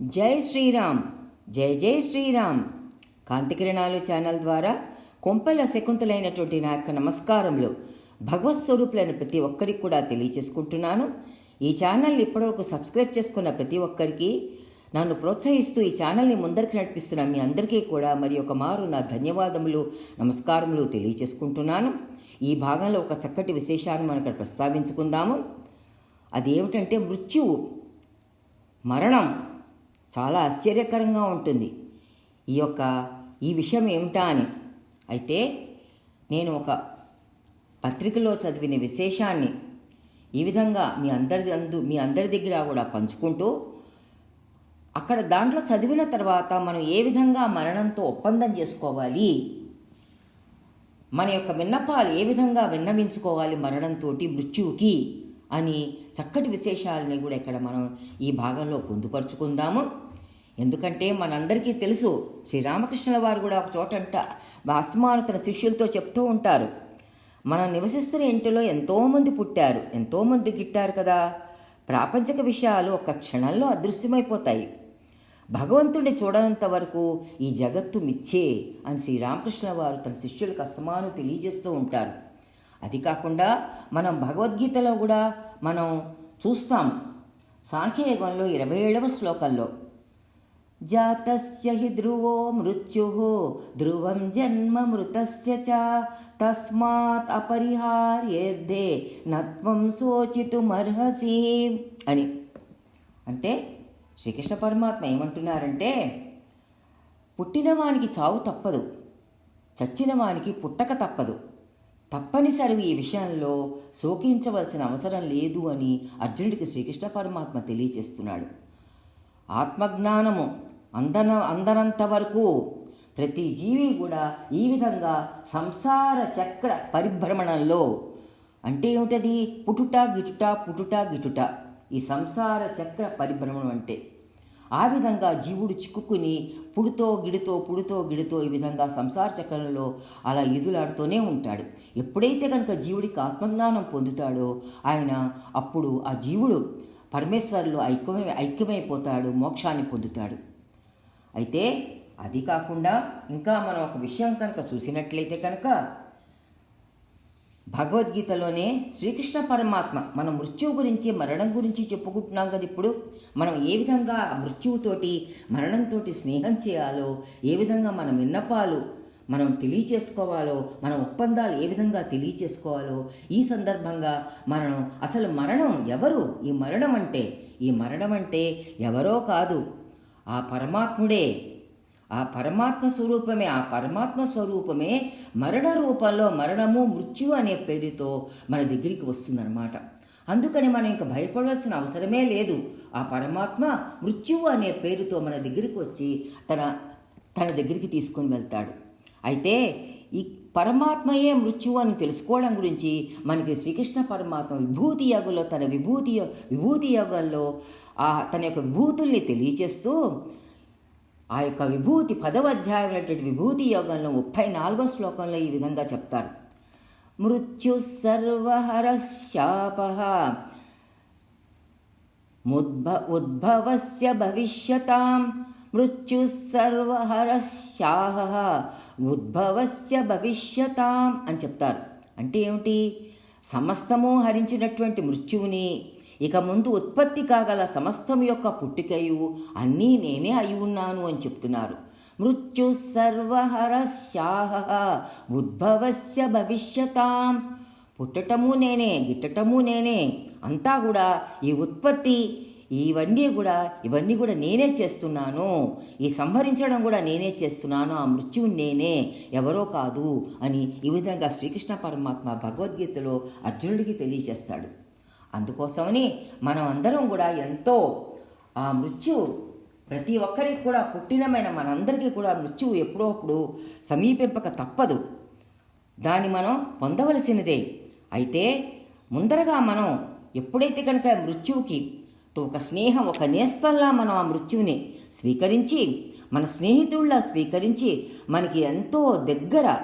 జై శ్రీరామ్ జై జై శ్రీరామ్. కాంతికిరణాలు ఛానల్ ద్వారా కొంపల శకుంతలైనటువంటి నా యొక్క నమస్కారములు భగవత్ స్వరూపులైన ప్రతి ఒక్కరికి కూడా తెలియచేసుకుంటున్నాను. ఈ ఛానల్ని ఇప్పటివరకు సబ్స్క్రైబ్ చేసుకున్న ప్రతి ఒక్కరికి నన్ను ప్రోత్సహిస్తూ ఈ ఛానల్ని ముందరికి నడిపిస్తున్న మీ అందరికీ కూడా మరి ఒక మారు నా ధన్యవాదములు నమస్కారములు తెలియచేసుకుంటున్నాను. ఈ భాగంలో ఒక చక్కటి విశేషాన్ని మనం ఇక్కడ ప్రస్తావించుకుందాము. అదేమిటంటే మృత్యువు మరణం. చాలా ఆశ్చర్యకరంగా ఉంటుంది. ఈ యొక్క ఈ విషయం ఏమిటా అని. అయితే నేను ఒక పత్రికలో చదివిన విశేషాన్ని ఈ విధంగా మీ అందరి అందు మీ అందరి దగ్గర కూడా పంచుకుంటూ అక్కడ దాంట్లో చదివిన తర్వాత మనం ఏ విధంగా మరణంతో ఒప్పందం చేసుకోవాలి? మన యొక్క విన్నపాలు ఏ విధంగా విన్నవించుకోవాలి మరణంతో మృత్యువుకి? అని చక్కటి విశేషాలని కూడా ఇక్కడ మనం ఈ భాగంలో పొందుపరుచుకుందాము. ఎందుకంటే మనందరికీ తెలుసు శ్రీరామకృష్ణుల వారు కూడా ఒక చోటంట భాస్మాను తన శిష్యులతో చెప్తూ ఉంటారు. మనం నివసిస్తున్న ఇంటిలో ఎంతోమంది పుట్టారు ఎంతోమంది గిట్టారు కదా. ప్రాపంచిక విషయాలు ఒక క్షణంలో అదృశ్యమైపోతాయి. భగవంతుడిని చూడనంత వరకు ఈ జగత్తు మిచ్చే అని శ్రీరామకృష్ణ వారు తన శిష్యులకు అస్తమాను తెలియజేస్తూ ఉంటారు. అది కాకుండా మనం భగవద్గీతలో కూడా మనం చూస్తాం సాంఖ్యయుగంలో ఇరవై ఏడవ శ్లోకంలో జాతస్య హి ధ్రువో మృత్యు ధ్రువం జన్మ మృతస్య చ తస్మాత్ అపరిహార్యేర్దే నత్వం శోచితుమర్హసి అని అంటే శ్రీకృష్ణ పరమాత్మ ఏమంటున్నారంటే పుట్టినవానికి చావు తప్పదు చచ్చిన వానికి పుట్టక తప్పదు. తప్పనిసరి ఈ విషయంలో శోకించవలసిన అవసరం లేదు అని అర్జునుడికి శ్రీకృష్ణ పరమాత్మ తెలియచేస్తున్నాడు ఆత్మజ్ఞానము అందన అందనంత వరకు ప్రతి జీవి కూడా ఈ విధంగా సంసార చక్ర పరిభ్రమణంలో అంటే ఏమిటది? పుటుట గిటుట పుటుట గిటుట. ఈ సంసార చక్ర పరిభ్రమణం అంటే ఆ విధంగా జీవుడు చిక్కుకుని పుడుతో గిడుతో పుడుతో గిడుతో ఈ విధంగా సంసార చక్రంలో అలా ఈదులాడుతూనే ఉంటాడు. ఎప్పుడైతే కనుక జీవుడికి ఆత్మజ్ఞానం పొందుతాడో ఆయన అప్పుడు ఆ జీవుడు పరమేశ్వరులు ఐక్యమై ఐక్యమైపోతాడు మోక్షాన్ని పొందుతాడు. అయితే అది కాకుండా ఇంకా మనం ఒక విషయం కనుక చూసినట్లయితే కనుక భగవద్గీతలోనే శ్రీకృష్ణ పరమాత్మ మన మృత్యువు గురించి మరణం గురించి చెప్పుకుంటున్నాం కదా ఇప్పుడు. మనం ఏ విధంగా మృత్యువుతోటి మరణంతో స్నేహం చేయాలో ఏ విధంగా మన విన్నపాలు మనం తెలియచేసుకోవాలో మన ఒప్పందాలు ఏ విధంగా తెలియచేసుకోవాలో ఈ సందర్భంగా మనం అసలు మరణం ఎవరు? ఈ మరణం అంటే ఈ మరణం అంటే ఎవరో కాదు. ఆ పరమాత్ముడే. ఆ పరమాత్మ స్వరూపమే ఆ పరమాత్మ స్వరూపమే మరణ రూపంలో మరణము మృత్యు అనే పేరుతో మన దగ్గరికి వస్తుందన్నమాట. అందుకని మనం ఇంకా భయపడవలసిన అవసరమే లేదు. ఆ పరమాత్మ మృత్యువు అనే పేరుతో మన దగ్గరికి వచ్చి తన తన దగ్గరికి తీసుకొని వెళ్తాడు. అయితే ఈ పరమాత్మయే మృత్యువు అని తెలుసుకోవడం గురించి మనకి శ్రీకృష్ణ పరమాత్మ విభూతి యోగంలో తన విభూతి విభూతి యోగంలో తన యొక్క విభూతుల్ని తెలియచేస్తూ ఆ యొక్క విభూతి పదవ అధ్యాయమైనటువంటి విభూతి యోగంలో ముప్పై నాలుగో శ్లోకంలో ఈ విధంగా చెప్తారు. మృత్యు సర్వహర శాప ముద్భ ఉద్భవస్య భవిష్యతాం మృత్యు సర్వహరశాహ ఉద్భవస్య భవిష్యతాం అని చెప్తారు. అంటే ఏమిటి? సమస్తము హరించినటువంటి మృత్యువుని ఇక ముందు ఉత్పత్తి కాగల సమస్తం యొక్క పుట్టుకయు అన్నీ నేనే అయి ఉన్నాను అని చెప్తున్నారు. మృత్యు సర్వహరశాహ ఉద్భవస్య భవిష్యతాం పుట్టటము నేనే గిట్టటము నేనే అంతా కూడా ఈ ఉత్పత్తి ఇవన్నీ కూడా ఇవన్నీ కూడా నేనే చేస్తున్నాను. ఈ సంహరించడం కూడా నేనే చేస్తున్నాను. ఆ మృత్యువు నేనే. ఎవరో కాదు అని ఈ విధంగా శ్రీకృష్ణ పరమాత్మ భగవద్గీతలో అర్జునుడికి తెలియజేస్తాడు. అందుకోసమని మనం అందరం కూడా ఎంతో ఆ మృత్యు ప్రతి ఒక్కరికి కూడా పుట్టినమైన మనందరికీ కూడా మృత్యువు ఎప్పుడో అప్పుడు సమీపింపక తప్పదు. దాన్ని మనం పొందవలసినదే. అయితే ముందరగా మనం ఎప్పుడైతే కనుక మృత్యువుకి ఒక స్నేహం ఒక నేస్తంలా మనం ఆ మృత్యువుని స్వీకరించి మన స్నేహితుల్లా స్వీకరించి మనకి ఎంతో దగ్గర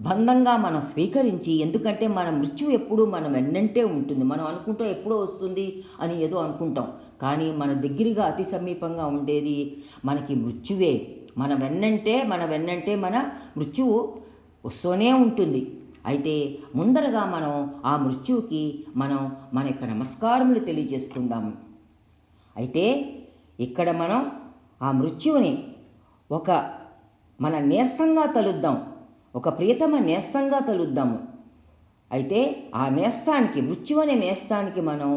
బంధంగా మనం స్వీకరించి ఎందుకంటే మన మృత్యు ఎప్పుడు మనం వెన్నంటే ఉంటుంది. మనం అనుకుంటాం ఎప్పుడో వస్తుంది అని ఏదో అనుకుంటాం. కానీ మన దగ్గరగా అతి సమీపంగా ఉండేది మనకి మృత్యువే. మన వెన్నంటే మన వెన్నంటే మన మృత్యువు వస్తూనే ఉంటుంది. అయితే ముందరగా మనం ఆ మృత్యువుకి మనం మన యొక్క నమస్కారములు తెలియజేసుకుందాము. అయితే ఇక్కడ మనం ఆ మృత్యువుని ఒక మన నేస్తంగా తలుద్దాం. ఒక ప్రియతమ నేస్తంగా తలుద్దాము. అయితే ఆ నేస్తానికి మృత్యు అనే నేస్తానికి మనం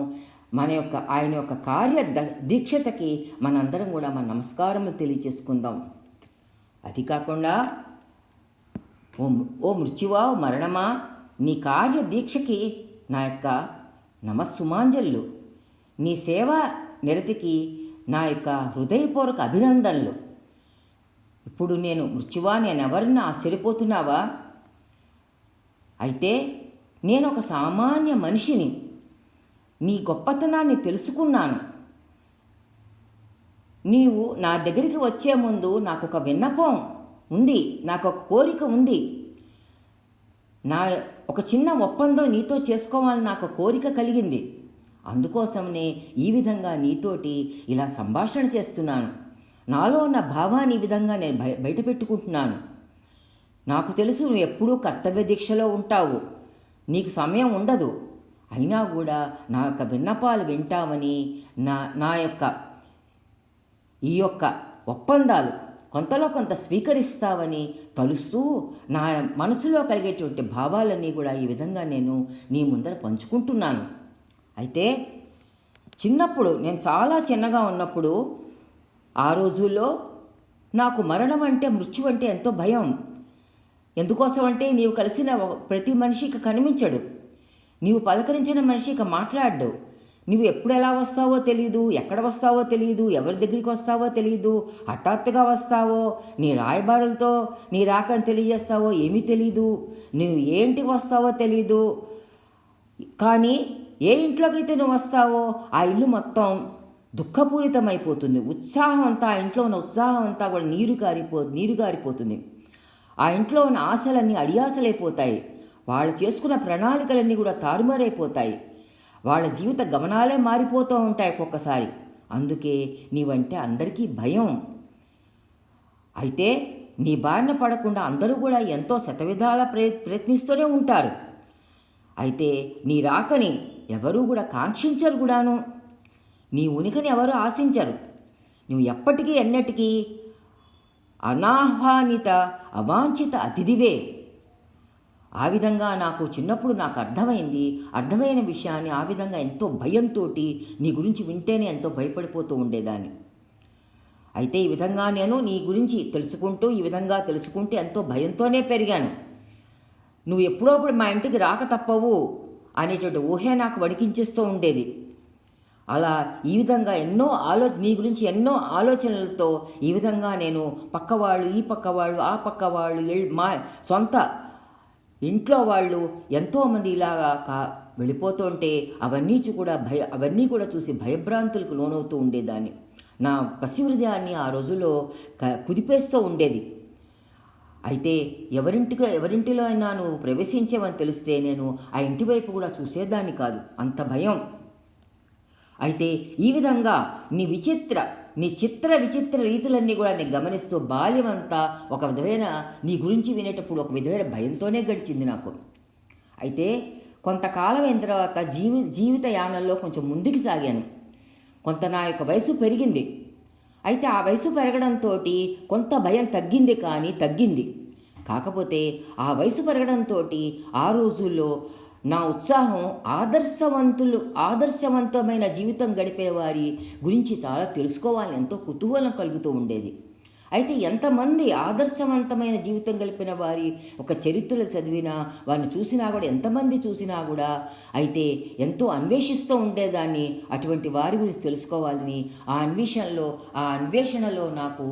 మన యొక్క ఆయన యొక్క కార్య దీక్షతకి మనందరం కూడా మన నమస్కారములు తెలియజేసుకుందాం అది కాకుండా ఓ ఓ మృత్యువా ఓ మరణమా నీ కార్య దీక్షకి నా యొక్క నమస్సుమాంజలు నీ సేవా నిరతికి నా యొక్క హృదయపూర్వక అభినందనలు. ఇప్పుడు నేను మృత్యువా నేనెవరిని ఆశ్చర్యపోతున్నావా? అయితే నేను ఒక సామాన్య మనిషిని. నీ గొప్పతనాన్ని తెలుసుకున్నాను. నీవు నా దగ్గరికి వచ్చే ముందు నాకు ఒక విన్నపం ఉంది నాకు ఒక కోరిక ఉంది. నా ఒక చిన్న ఒప్పందం నీతో చేసుకోవాలని నాకు కోరిక కలిగింది. అందుకోసమనే ఈ విధంగా నీతోటి ఇలా సంభాషణ చేస్తున్నాను. నాలో ఉన్న భావాన్ని ఈ విధంగా నేను బయ బయట పెట్టుకుంటున్నాను నాకు తెలుసు నువ్వు ఎప్పుడూ కర్తవ్య దీక్షలో ఉంటావు. నీకు సమయం ఉండదు. అయినా కూడా నా యొక్క విన్నపాలు వింటామని నా నా యొక్క ఈ యొక్క ఒప్పందాలు కొంతలో కొంత స్వీకరిస్తావని తలుస్తూ నా మనసులో కలిగేటువంటి భావాలన్నీ కూడా ఈ విధంగా నేను నీ ముందర పంచుకుంటున్నాను. అయితే చిన్నప్పుడు నేను చాలా చిన్నగా ఉన్నప్పుడు ఆ రోజుల్లో నాకు మరణం అంటే మృత్యు అంటే ఎంతో భయం. ఎందుకోసం అంటే నీవు కలిసిన ప్రతి మనిషికి కనిపించడు. నీవు పలకరించిన మనిషికి మాట్లాడు నువ్వు ఎప్పుడు ఎలా వస్తావో తెలియదు ఎక్కడ వస్తావో తెలియదు ఎవరి దగ్గరికి వస్తావో తెలియదు హఠాత్తుగా వస్తావో నీ రాయబారులతో నీ రాకని తెలియజేస్తావో ఏమీ తెలియదు నువ్వు ఏంటికి వస్తావో తెలియదు కానీ ఏ ఇంట్లోకైతే నువ్వు వస్తావో ఆ ఇల్లు మొత్తం దుఃఖపూరితమైపోతుంది. ఉత్సాహం అంతా ఆ ఇంట్లో ఉన్న ఉత్సాహం అంతా కూడా నీరు గారిపో నీరు గారిపోతుంది. ఆ ఇంట్లో ఉన్న ఆశలన్నీ అడియాసలైపోతాయి. వాళ్ళు చేసుకున్న ప్రణాళికలన్నీ కూడా తారుమారైపోతాయి. వాళ్ళ జీవిత గమనాలే మారిపోతూ ఉంటాయి ఒక్కొక్కసారి. అందుకే నీవంటే అందరికీ భయం. అయితే నీ బారిన పడకుండా అందరూ కూడా ఎంతో శతవిధాల ప్రయత్ ప్రయత్నిస్తూనే ఉంటారు. అయితే నీ రాకని ఎవరూ కూడా కాంక్షించరు కూడాను. నీ ఉనికిని ఎవరు ఆశించరు. నువ్వు ఎప్పటికీ ఎన్నటికీ అనాహ్వానిత అవాంఛిత అతిథివే. ఆ విధంగా నాకు చిన్నప్పుడు నాకు అర్థమైంది. అర్థమైన విషయాన్ని ఆ విధంగా ఎంతో భయంతో నీ గురించి వింటేనే ఎంతో భయపడిపోతూ ఉండేదాన్ని. అయితే ఈ విధంగా నేను నీ గురించి తెలుసుకుంటూ ఈ విధంగా తెలుసుకుంటూ ఎంతో భయంతోనే పెరిగాను. నువ్వు ఎప్పుడోప్పుడు మా ఇంటికి రాక తప్పవు అనేటువంటి ఊహే నాకు వణికించేస్తూ ఉండేది. అలా ఈ విధంగా ఎన్నో ఆలో నీ గురించి ఎన్నో ఆలోచనలతో ఈ విధంగా నేను పక్కవాళ్ళు ఈ పక్కవాళ్ళు ఆ పక్కవాళ్ళు మా సొంత ఇంట్లో వాళ్ళు ఎంతోమంది ఇలాగా కా వెళ్ళిపోతుంటే అవన్నీ కూడా భయ అవన్నీ కూడా చూసి భయభ్రాంతులకు లోనవుతూ ఉండేదాన్ని. నా పసి హృదయాన్ని ఆ రోజుల్లో క కుదిపేస్తూ ఉండేది. అయితే ఎవరింటిగా ఎవరింటిలో అయినా నువ్వు ప్రవేశించేవని తెలిస్తే నేను ఆ ఇంటి వైపు కూడా చూసేదాన్ని కాదు. అంత భయం. అయితే ఈ విధంగా నీ విచిత్ర నీ చిత్ర విచిత్ర రీతులన్నీ కూడా నేను గమనిస్తూ బాల్యమంతా ఒక విధమైన నీ గురించి వినేటప్పుడు ఒక విధమైన భయంతోనే గడిచింది నాకు. అయితే కొంతకాలం అయిన తర్వాత జీవి జీవిత యానంలో కొంచెం ముందుకు సాగాను. కొంత నా యొక్క వయసు పెరిగింది. అయితే ఆ వయసు పెరగడంతో కొంత భయం తగ్గింది కానీ తగ్గింది. కాకపోతే ఆ వయసు పెరగడంతో ఆ రోజుల్లో నా ఉత్సాహం ఆదర్శవంతులు ఆదర్శవంతమైన జీవితం గడిపేవారి గురించి చాలా తెలుసుకోవాలని ఎంతో కుతూహలం కలుగుతూ ఉండేది. అయితే ఎంతమంది ఆదర్శవంతమైన జీవితం గలిపిన వారి ఒక చరిత్రలు చదివినా వారిని చూసినా కూడా ఎంతమంది చూసినా కూడా అయితే ఎంతో అన్వేషిస్తూ ఉండేదాన్ని అటువంటి వారి గురించి తెలుసుకోవాలని ఆ అన్వేషణలో ఆ అన్వేషణలో నాకు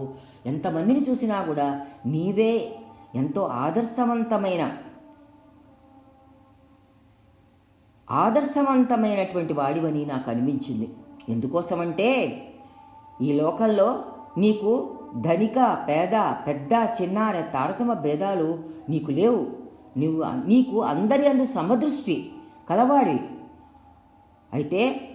ఎంతమందిని చూసినా కూడా నీవే ఎంతో ఆదర్శవంతమైన ఆదర్శవంతమైనటువంటి వాడివని నాకు అనిపించింది. ఎందుకోసమంటే ఈ లోకంలో నీకు ధనిక పేద పెద్ద చిన్న అనే తారతమ భేదాలు నీకు లేవు. నువ్వు నీకు అందరి అందు సమదృష్టి కలవాడి. అయితే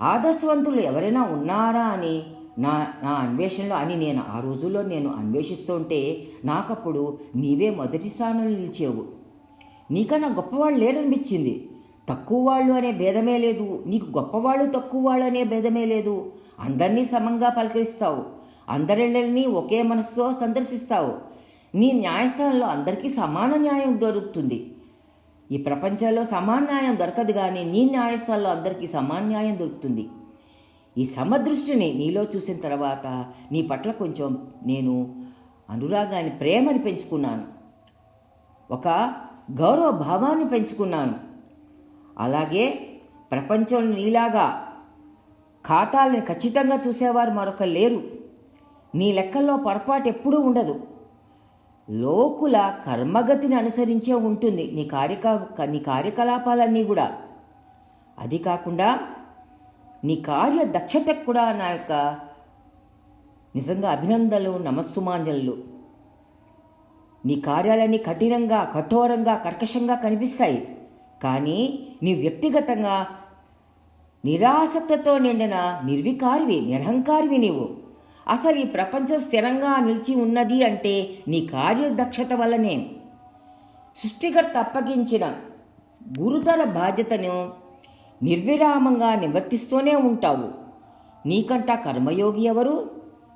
ఆదర్శవంతులు ఎవరైనా ఉన్నారా అని నా నా అన్వేషణలో అని నేను ఆ రోజుల్లో నేను అన్వేషిస్తుంటే నాకప్పుడు నీవే మొదటి స్థానంలో నిలిచేవు. నీకన్నా గొప్పవాళ్ళు లేరనిపించింది. తక్కువ వాళ్ళు అనే భేదమే లేదు. నీకు గొప్పవాళ్ళు తక్కువ వాళ్ళు అనే భేదమే లేదు. అందరినీ సమంగా పలకరిస్తావు. అందరిళ్ళని ఒకే మనసుతో సందర్శిస్తావు. నీ న్యాయస్థానంలో అందరికీ సమాన న్యాయం దొరుకుతుంది. ఈ ప్రపంచంలో సమాన న్యాయం దొరకదు కానీ నీ న్యాయస్థానంలో అందరికీ సమాన న్యాయం దొరుకుతుంది. ఈ సమదృష్టిని నీలో చూసిన తర్వాత నీ పట్ల కొంచెం నేను అనురాగాన్ని ప్రేమని పెంచుకున్నాను. ఒక గౌరవ భావాన్ని పెంచుకున్నాను. అలాగే ప్రపంచంలో నీలాగా ఖాతాలను ఖచ్చితంగా చూసేవారు మరొక లేరు. నీ లెక్కల్లో పొరపాటు ఎప్పుడూ ఉండదు. లోకుల కర్మగతిని అనుసరించే ఉంటుంది నీ కార్యక నీ కార్యకలాపాలన్నీ కూడా. అది కాకుండా నీ కార్య దక్షతకు కూడా నా యొక్క నిజంగా అభినందనలు నమస్సుమాంజలు. నీ కార్యాలన్నీ కఠినంగా కఠోరంగా కర్కశంగా కనిపిస్తాయి. కానీ నీ వ్యక్తిగతంగా నిరాసక్తతో నిండిన నిర్వికారివి నిరహంకారివి నీవు. అసలు ఈ ప్రపంచం స్థిరంగా నిలిచి ఉన్నది అంటే నీ కార్యదక్షత వల్లనే. సృష్టికర్త అప్పగించిన గురుతర బాధ్యతను నిర్విరామంగా నివర్తిస్తూనే ఉంటావు. నీకంట కర్మయోగి ఎవరు?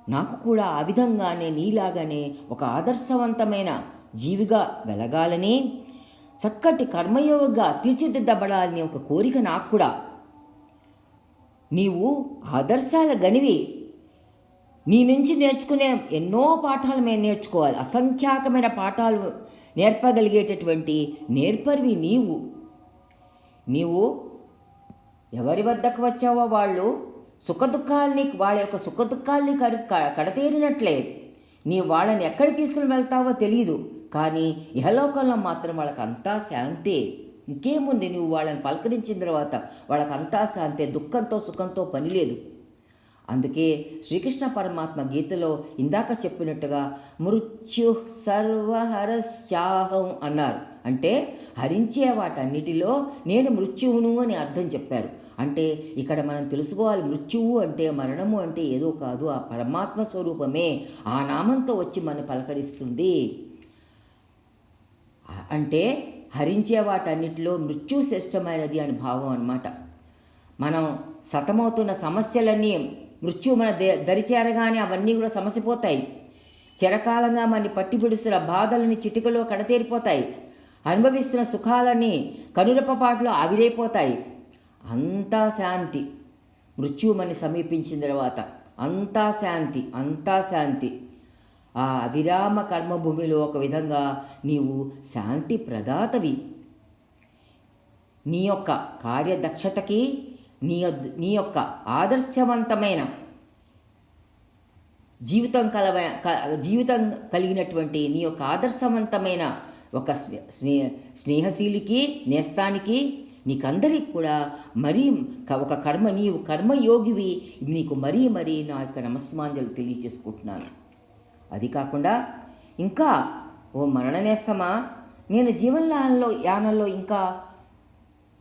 నాకు కూడా ఆ విధంగానే నీలాగానే ఒక ఆదర్శవంతమైన జీవిగా వెలగాలని. చక్కటి కర్మయోగిగా తీర్చిదిద్దబడాలని ఒక కోరిక నాకు కూడా. నీవు ఆదర్శాల గనివి. నీ నుంచి నేర్చుకునే ఎన్నో పాఠాలు మేము నేర్చుకోవాలి. అసంఖ్యాకమైన పాఠాలు నేర్పగలిగేటటువంటి నేర్పరివి నీవు. నీవు ఎవరి వద్దకు వచ్చావో వాళ్ళు సుఖదుఖాల్ని వాళ్ళ యొక్క సుఖదుఖాల్ని కడ కడతీరినట్లే. నీ వాళ్ళని ఎక్కడికి తీసుకుని వెళ్తావో తెలియదు కానీ ఇహలోకంలో మాత్రం వాళ్ళకి అంతా శాంతే. ఇంకేముంది? నువ్వు వాళ్ళని పలకరించిన తర్వాత వాళ్ళకంతా శాంతే. దుఃఖంతో సుఖంతో పని లేదు. అందుకే శ్రీకృష్ణ పరమాత్మ గీతలో ఇందాక చెప్పినట్టుగా మృత్యు సర్వహరశ్చాహం అన్నారు. అంటే హరించే వాటన్నిటిలో నేను మృత్యువును అని అర్థం చెప్పారు. అంటే ఇక్కడ మనం తెలుసుకోవాలి మృత్యువు అంటే మరణము అంటే ఏదో కాదు ఆ పరమాత్మ స్వరూపమే. ఆ నామంతో వచ్చి మనం పలకరిస్తుంది. అంటే హరించే వాటన్నిటిలో మృత్యు శ్రేష్టమైనది అని భావం అన్నమాట. మనం సతమవుతున్న సమస్యలన్నీ మృత్యు మన దరిచేరగానే అవన్నీ కూడా సమసిపోతాయి. చిరకాలంగా మనని పట్టిపిడుస్తున్న బాధలని చిటికలో కడతేరిపోతాయి. అనుభవిస్తున్న సుఖాలన్నీ కనురపపాట్లో ఆవిరైపోతాయి. అంతా శాంతి. మృత్యువు మనని సమీపించిన తర్వాత అంతా శాంతి అంతా శాంతి. ఆ అవిరామ కర్మభూమిలో ఒక విధంగా నీవు శాంతి ప్రదాతవి. నీ యొక్క కార్యదక్షతకి నీ నీ యొక్క ఆదర్శవంతమైన జీవితం కలవ జీవితం కలిగినటువంటి నీ యొక్క ఆదర్శవంతమైన ఒక స్నేహ స్నేహశీలికి నేస్తానికి నీకందరికి కూడా మరీ ఒక కర్మ నీవు కర్మయోగివి. నీకు మరీ మరీ నా యొక్క నమస్మాంజలు తెలియచేసుకుంటున్నాను అది కాకుండా ఇంకా ఓ మరణ నేస్తమా? నేను జీవనయానంలో యానంలో ఇంకా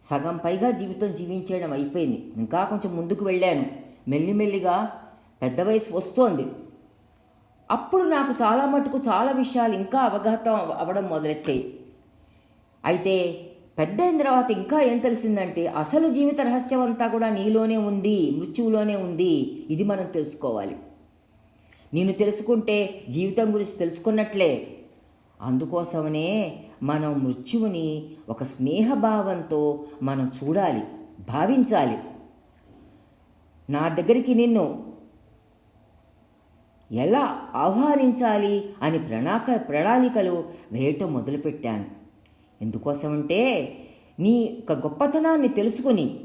సగం పైగా జీవితం జీవించేయడం అయిపోయింది. ఇంకా కొంచెం ముందుకు వెళ్ళాను. మెల్లిమెల్లిగా పెద్ద వయసు వస్తోంది. అప్పుడు నాకు చాలా మటుకు చాలా విషయాలు ఇంకా అవగాహతం అవ్వడం మొదలెట్టాయి. అయితే పెద్ద అయిన తర్వాత ఇంకా ఏం తెలిసిందంటే అసలు జీవిత రహస్యం అంతా కూడా నీలోనే ఉంది మృత్యువులోనే ఉంది. ఇది మనం తెలుసుకోవాలి. నేను తెలుసుకుంటే జీవితం గురించి తెలుసుకున్నట్లే. అందుకోసమనే మనం మృత్యువుని ఒక స్నేహభావంతో మనం చూడాలి భావించాలి. నా దగ్గరికి నిన్ను ఎలా ఆహ్వానించాలి అని ప్రణాక ప్రణాళికలు వేయటం మొదలుపెట్టాను. ఎందుకోసమంటే నీ యొక్క గొప్పతనాన్ని తెలుసుకుని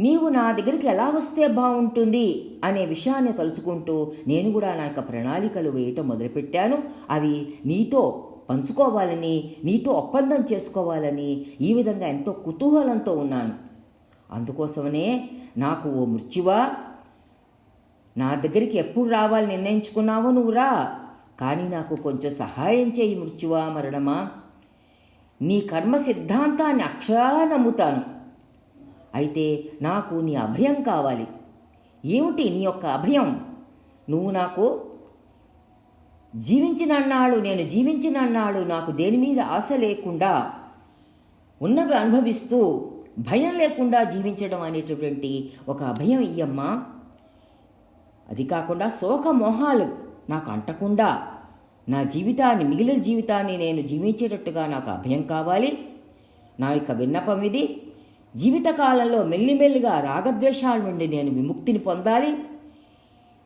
నీవు నా దగ్గరికి ఎలా వస్తే బాగుంటుంది అనే విషయాన్ని తలుచుకుంటూ నేను కూడా నా యొక్క ప్రణాళికలు వేయటం మొదలుపెట్టాను. అవి నీతో పంచుకోవాలని నీతో ఒప్పందం చేసుకోవాలని ఈ విధంగా ఎంతో కుతూహలంతో ఉన్నాను. అందుకోసమనే నాకు ఓ మృత్యువా నా దగ్గరికి ఎప్పుడు రావాలి నిర్ణయించుకున్నావో నువ్వు రా. కానీ నాకు కొంచెం సహాయం చేయి మృత్యువా మరణమా. నీ కర్మ సిద్ధాంతాన్ని అక్షరాలా నమ్ముతాను. అయితే నాకు నీ అభయం కావాలి. ఏమిటి నీ యొక్క అభయం? నువ్వు నాకు జీవించినన్నాడు నేను జీవించినన్నాడు నాకు దేని మీద ఆశ లేకుండా ఉన్నవి అనుభవిస్తూ భయం లేకుండా జీవించడం అనేటటువంటి ఒక అభయం ఇయ్యమ్మా. అది కాకుండా శోక మోహాలు నాకు అంటకుండా నా జీవితాన్ని మిగిలిన జీవితాన్ని నేను జీవించేటట్టుగా నాకు అభయం కావాలి. నా యొక్క విన్నపం ఇది. జీవితకాలంలో మెల్లిమెల్లిగా రాగద్వేషాల నుండి నేను విముక్తిని పొందాలి.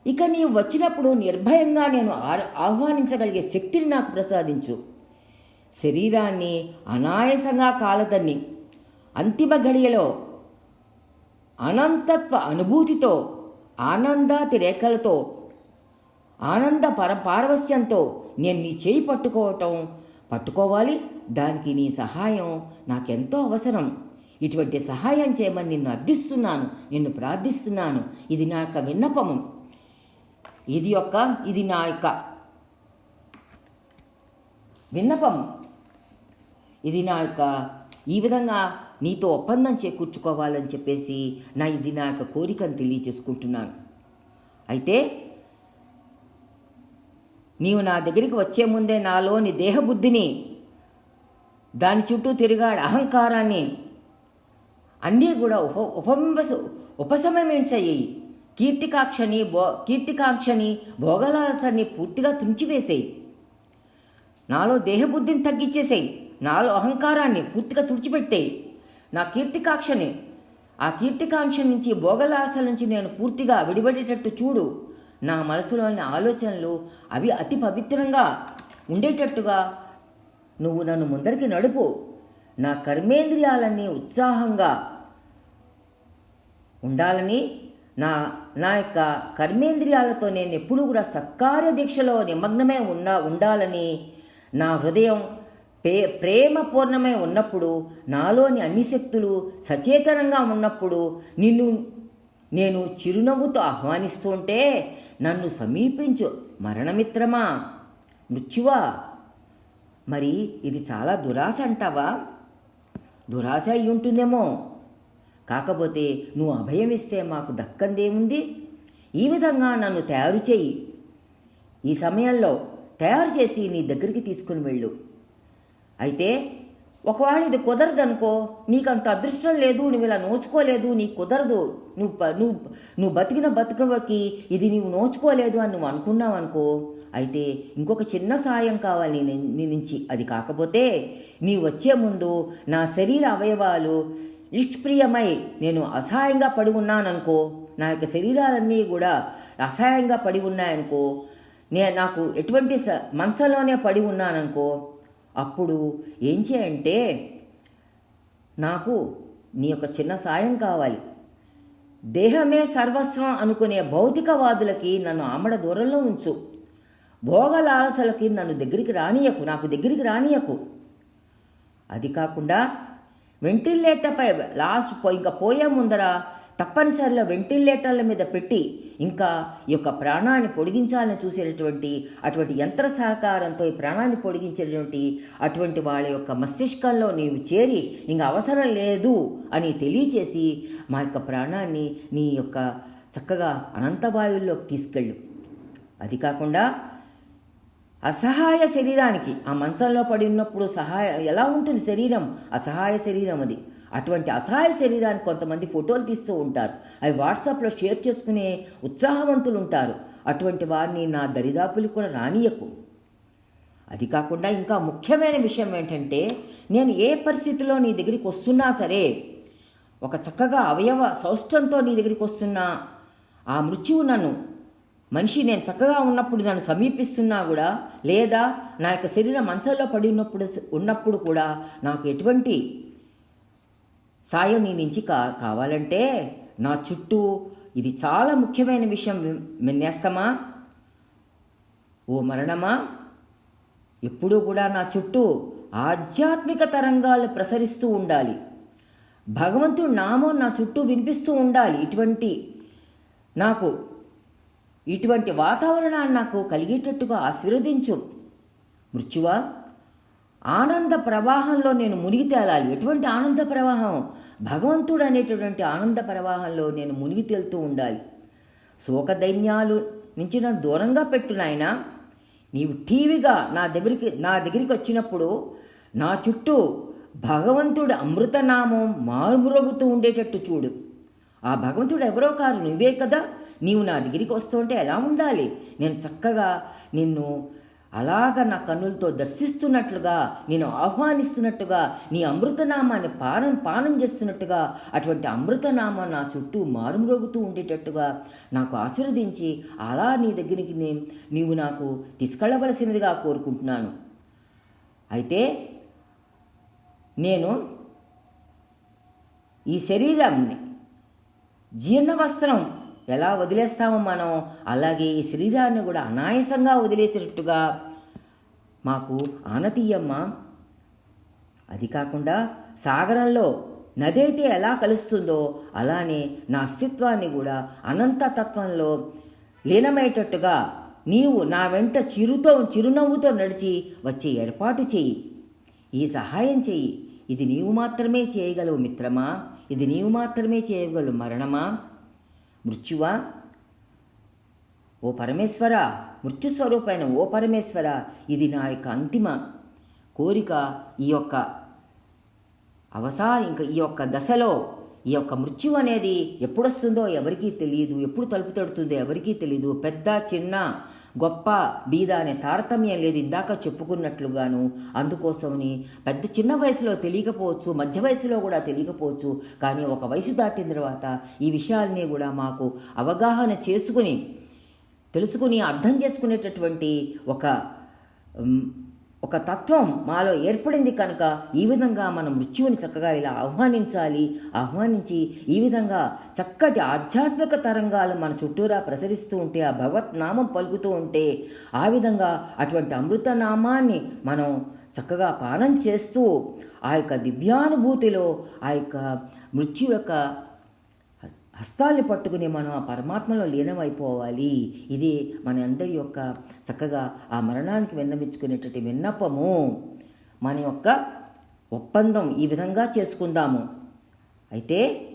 ఇక నీవు వచ్చినప్పుడు నిర్భయంగా నేను ఆహ్వానించగలిగే శక్తిని నాకు ప్రసాదించు. శరీరాన్ని అనాయాసంగా కాలదన్ని. అంతిమ ఘడియలో అనంతత్వ అనుభూతితో ఆనందాతిరేఖలతో ఆనంద పర పారవస్యంతో నేను నీ చేయి పట్టుకోవటం పట్టుకోవాలి. దానికి నీ సహాయం నాకెంతో అవసరం. ఇటువంటి సహాయం చేయమని నిన్ను అర్థిస్తున్నాను నిన్ను ప్రార్థిస్తున్నాను. ఇది నా యొక్క విన్నపము. ఇది యొక్క ఇది నా యొక్క. విన్నపం. ఇది నా యొక్క. ఈ విధంగా నీతో ఒప్పందం చేకూర్చుకోవాలని చెప్పేసి నా ఇది నా యొక్క కోరికను తెలియజేసుకుంటున్నాను. అయితే నీవు నా దగ్గరికి వచ్చే ముందే నాలోని దేహబుద్ధిని దాని చుట్టూ తిరిగాడు అహంకారాన్ని అన్నీ కూడా ఉప ఉపంబస ఉపశమనించాయి కీర్తికాక్షని భో కీర్తికాంక్షని భోగలాసని పూర్తిగా తుంచివేసేయి. నాలో దేహబుద్ధిని తగ్గించేసేయి నాలో అహంకారాన్ని పూర్తిగా తుడిచిపెట్టేయి. నా కీర్తికాక్షని ఆ కీర్తికాంక్ష నుంచి భోగలాసల నుంచి నేను పూర్తిగా విడిపడేటట్టు చూడు. నా మనసులోని ఆలోచనలు అవి అతి పవిత్రంగా ఉండేటట్టుగా నువ్వు నన్ను ముందరికి నడుపు. నా కర్మేంద్రియాలన్నీ ఉత్సాహంగా ఉండాలని నా నా యొక్క కర్మేంద్రియాలతో నేను ఎప్పుడూ కూడా సత్కార్య దీక్షలో నిమగ్నమే ఉన్నా ఉండాలని నా హృదయం పే ప్రేమపూర్ణమై ఉన్నప్పుడు నాలోని అన్ని శక్తులు సచేతనంగా ఉన్నప్పుడు నిన్ను నేను చిరునవ్వుతో ఆహ్వానిస్తుంటే నన్ను సమీపించు మరణమిత్రమా? మృత్యువా? మరి ఇది చాలా దురాశ అంటావా? దురాశ అయి ఉంటుందేమో కాకపోతే నువ్వు అభయం ఇస్తే మాకు దక్కందేముంది? ఈ విధంగా నన్ను తయారు చేయి. ఈ సమయంలో తయారు చేసి నీ దగ్గరికి తీసుకుని వెళ్ళు. అయితే ఒకవేళ ఇది కుదరదనుకో నీకు అంత అదృష్టం లేదు నువ్వు ఇలా నోచుకోలేదు నీకు కుదరదు. నువ్వు నువ్వు నువ్వు బతికిన బతుకవకి ఇది నువ్వు నోచుకోలేదు అని నువ్వు అనుకున్నావు అనుకో అయితే ఇంకొక చిన్న సాయం కావాలి నీ నుంచి. అది కాకపోతే నీ వచ్చే ముందు నా శరీర అవయవాలు నిష్ప్రియమై నేను అసహాయంగా పడి ఉన్నాననుకో నా యొక్క శరీరాలన్నీ కూడా అసహాయంగా పడి ఉన్నాయనుకో నే నాకు ఎటువంటి స మనసులోనే పడి ఉన్నాననుకో అప్పుడు ఏం చేయంటే నాకు నీ యొక్క చిన్న సాయం కావాలి. దేహమే సర్వస్వం అనుకునే భౌతికవాదులకి నన్ను ఆమడ దూరంలో ఉంచు. భోగలాలసలకి నన్ను దగ్గరికి రానియకు నాకు దగ్గరికి రానియకు. అది కాకుండా వెంటిలేటర్పై లాస్ట్ పో- ఇంకా పోయే ముందర తప్పనిసరిలో వెంటిలేటర్ల మీద పెట్టి ఇంకా ఈ యొక్క ప్రాణాన్ని పొడిగించాలని చూసేటటువంటి అటువంటి యంత్ర సహకారంతో ఈ ప్రాణాన్ని పొడిగించేటువంటి అటువంటి వాళ్ళ యొక్క మస్తిష్కంలో నీవు చేరి ఇంకా అవసరం లేదు అని తెలియచేసి మా యొక్క ప్రాణాన్ని నీ యొక్క చక్కగా అనంతవాయుల్లోకి తీసుకెళ్ళు. అది కాకుండా అసహాయ శరీరానికి ఆ మంచంలో పడి ఉన్నప్పుడు సహాయ ఎలా ఉంటుంది శరీరం? అసహాయ శరీరం అది. అటువంటి అసహాయ శరీరానికి కొంతమంది ఫోటోలు తీస్తూ ఉంటారు. అవి వాట్సాప్లో షేర్ చేసుకునే ఉత్సాహవంతులు ఉంటారు అటువంటి వారిని నా దరిదాపులు కూడా రానియకు. అది కాకుండా ఇంకా ముఖ్యమైన విషయం ఏంటంటే నేను ఏ పరిస్థితిలో నీ దగ్గరికి వస్తున్నా సరే ఒక చక్కగా అవయవ సౌష్టంతో నీ దగ్గరికి వస్తున్నా ఆ మృత్యువు నన్ను మనిషి నేను చక్కగా ఉన్నప్పుడు నన్ను సమీపిస్తున్నా కూడా లేదా నా యొక్క శరీరం మంచంలో పడి ఉన్నప్పుడు ఉన్నప్పుడు కూడా నాకు ఎటువంటి సాయం నీ నుంచి కా కావాలంటే నా చుట్టూ ఇది చాలా ముఖ్యమైన విషయం వి- ఓ మరణమా? ఎప్పుడూ కూడా నా చుట్టూ ఆధ్యాత్మిక తరంగాలు ప్రసరిస్తూ ఉండాలి. భగవంతుడు నామం నా చుట్టూ వినిపిస్తూ ఉండాలి. ఇటువంటి నాకు ఇటువంటి వాతావరణాన్ని నాకు కలిగేటట్టుగా ఆశీర్వదించు. మృత్యువా ఆనంద ప్రవాహంలో నేను మునిగి తేలాలి ఎటువంటి ఆనంద ప్రవాహం? భగవంతుడు అనేటటువంటి ఆనంద ప్రవాహంలో నేను మునిగి తేలుతూ ఉండాలి. శోకదైన్యాలు నుంచి నన్ను దూరంగా పెట్టు నాయన. నీవు టీవీగా నా దగ్గరికి నా దగ్గరికి వచ్చినప్పుడు నా చుట్టూ భగవంతుడు అమృతనామం మారుమ్రోగుతూ ఉండేటట్టు చూడు. ఆ భగవంతుడు ఎవరో కాదు నువ్వే కదా? నీవు నా దగ్గరికి వస్తుంటే ఎలా ఉండాలి? నేను చక్కగా నిన్ను అలాగ నా కన్నులతో దర్శిస్తున్నట్లుగా నేను ఆహ్వానిస్తున్నట్టుగా నీ అమృతనామాన్ని పానం పానం చేస్తున్నట్టుగా అటువంటి అమృతనామం నా చుట్టూ మారుమ్రోగుతూ ఉండేటట్టుగా నాకు ఆశీర్వదించి అలా నీ దగ్గరికి నేను నీవు నాకు తీసుకెళ్ళవలసినదిగా కోరుకుంటున్నాను. అయితే నేను ఈ శరీరాన్ని జీర్ణ వస్త్రం ఎలా వదిలేస్తామో మనం? అలాగే ఈ శరీరాన్ని కూడా అనాయాసంగా వదిలేసినట్టుగా మాకు ఆనతీయమ్మ. అది కాకుండా సాగరంలో నది అయితే ఎలా కలుస్తుందో అలానే నా అస్తిత్వాన్ని కూడా అనంత తత్వంలో లీనమయ్యేటట్టుగా నీవు నా వెంట చిరుతో చిరునవ్వుతో నడిచి వచ్చే ఏర్పాటు చెయ్యి ఈ సహాయం చెయ్యి ఇది నీవు మాత్రమే చేయగలవు మిత్రమా? ఇది నీవు మాత్రమే చేయగలవు మరణమా? మృత్యువా? ఓ పరమేశ్వర మృత్యుస్వరూపైన ఓ పరమేశ్వర ఇది నా యొక్క అంతిమ కోరిక ఈ యొక్క అవసాన ఇంకా ఈ యొక్క దశలో ఈ యొక్క మృత్యు అనేది ఎప్పుడొస్తుందో ఎవరికీ తెలియదు ఎప్పుడు తలుపు తడుతుందో ఎవరికీ తెలియదు పెద్ద చిన్న గొప్ప బీద అనే తారతమ్యం లేదు ఇందాక చెప్పుకున్నట్లుగాను. అందుకోసమని పెద్ద చిన్న వయసులో తెలియకపోవచ్చు మధ్య వయసులో కూడా తెలియకపోవచ్చు కానీ ఒక వయసు దాటిన తర్వాత ఈ విషయాల్ని కూడా మాకు అవగాహన చేసుకుని తెలుసుకుని అర్థం చేసుకునేటటువంటి ఒక ఒక తత్వం మాలో ఏర్పడింది కనుక ఈ విధంగా మనం మృత్యువుని చక్కగా ఇలా ఆహ్వానించాలి ఆహ్వానించి ఈ విధంగా చక్కటి ఆధ్యాత్మిక తరంగాలు మన చుట్టూరా ప్రసరిస్తూ ఉంటే ఆ భగవత్ నామం పలుకుతూ ఉంటే ఆ విధంగా అటువంటి అమృత నామాన్ని మనం చక్కగా పానం చేస్తూ ఆ యొక్క దివ్యానుభూతిలో ఆ యొక్క మృత్యు యొక్క హస్తాల్ని పట్టుకుని మనం ఆ పరమాత్మలో లీనమైపోవాలి. ఇది మన అందరి యొక్క చక్కగా ఆ మరణానికి విన్నమించుకునేటువంటి విన్నపము. మన యొక్క ఒప్పందం ఈ విధంగా చేసుకుందాము. అయితే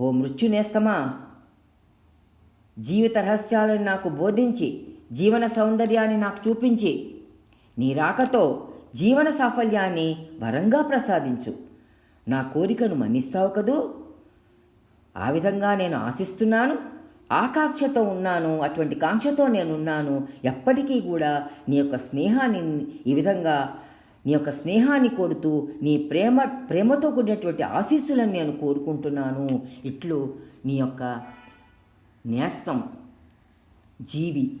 ఓ మృత్యునేస్తమా? జీవిత రహస్యాలను నాకు బోధించి జీవన సౌందర్యాన్ని నాకు చూపించి నీ రాకతో జీవన సాఫల్యాన్ని వరంగా ప్రసాదించు. నా కోరికను మన్నిస్తావు కదూ? ఆ విధంగా నేను ఆశిస్తున్నాను ఆకాంక్షతో ఉన్నాను అటువంటి కాంక్షతో నేను ఉన్నాను ఎప్పటికీ కూడా నీ యొక్క స్నేహాన్ని ఈ విధంగా నీ యొక్క స్నేహాన్ని కోరుతూ నీ ప్రేమ ప్రేమతో కూడినటువంటి ఆశీస్సులను నేను కోరుకుంటున్నాను. ఇట్లు నీ యొక్క నేస్తం జీవి